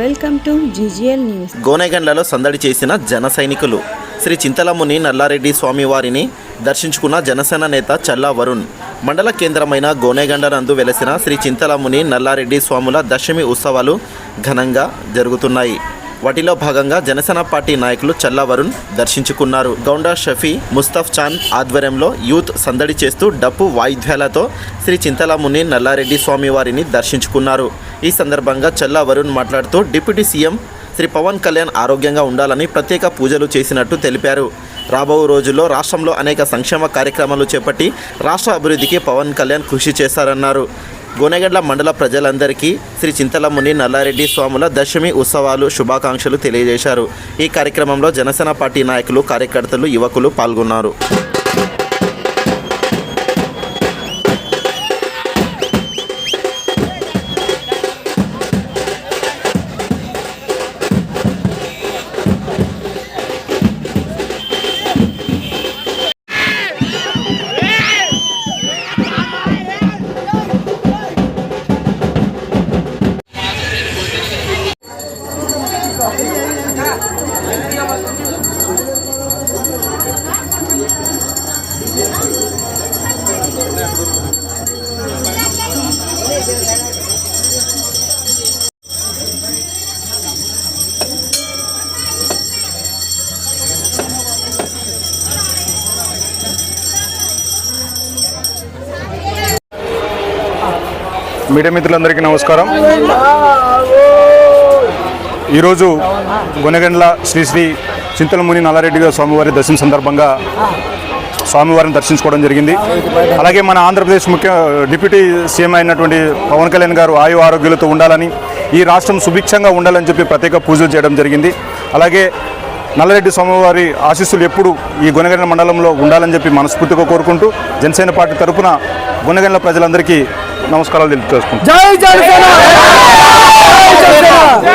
Welcome to GGL news. గోనెగండ్లలో సందడి చేసిన జన సైనికులు. శ్రీ చింతలముని నల్లారెడ్డి స్వామివారిని దర్శించుకున్న జనసేన నేత చల్లా వరుణ్. మండల కేంద్రమైన గోనెగండ నందు వెలసిన శ్రీ చింతలముని నల్లారెడ్డి స్వాముల దశమి ఉత్సవాలు ఘనంగా జరుగుతున్నాయి. వాటిలో భాగంగా జనసేన పార్టీ నాయకులు చల్లా వరుణ్ దర్శించుకున్నారు. గౌండా షఫీ ముస్తాఫ్ చాంద్ ఆధ్వర్యంలో యూత్ సందడి చేస్తూ డప్పు వాయిద్యాలతో శ్రీ చింతలాముని నల్లారెడ్డి స్వామివారిని దర్శించుకున్నారు. ఈ సందర్భంగా చల్లా వరుణ్ మాట్లాడుతూ డిప్యూటీ సీఎం శ్రీ పవన్ కళ్యాణ్ ఆరోగ్యంగా ఉండాలని ప్రత్యేక పూజలు చేసినట్టు తెలిపారు. రాబో రోజుల్లో రాష్ట్రంలో అనేక సంక్షేమ కార్యక్రమాలు చేపట్టి రాష్ట్ర అభివృద్ధికి పవన్ కళ్యాణ్ కృషి చేశారన్నారు. గోనెగడ్ల మండల ప్రజలందరికీ శ్రీ చింతలముని నల్లారెడ్డి స్వాముల దశమి ఉత్సవాలు శుభాకాంక్షలు తెలియజేశారు. ఈ కార్యక్రమంలో జనసేన పార్టీ నాయకులు కార్యకర్తలు యువకులు పాల్గొన్నారు. మీడియా మిత్రులందరికీ నమస్కారం. ఈరోజు గొనగండ్ల శ్రీ శ్రీ చింతలముని నల్లారెడ్డి గారి స్వామివారి దర్శనం సందర్భంగా స్వామివారిని దర్శించుకోవడం జరిగింది. అలాగే మన ఆంధ్రప్రదేశ్ ముఖ్య డిప్యూటీ సీఎం అయినటువంటి పవన్ కళ్యాణ్ గారు ఆయు ఆరోగ్యాలతో ఉండాలని ఈ రాష్ట్రం సుభిక్షంగా ఉండాలని చెప్పి ప్రత్యేక పూజలు చేయడం జరిగింది. అలాగే నల్లరెడ్డి స్వామివారి ఆశీస్సులు ఎప్పుడు ఈ గుణగండ్ల మండలంలో ఉండాలని చెప్పి మనస్ఫూర్తిగా కోరుకుంటూ జనసేన పార్టీ తరఫున గుణగండ్ల ప్రజలందరికీ నమస్కారాలు తెలియజేసుకుంటాం జై జనసేన! జై జనసేన!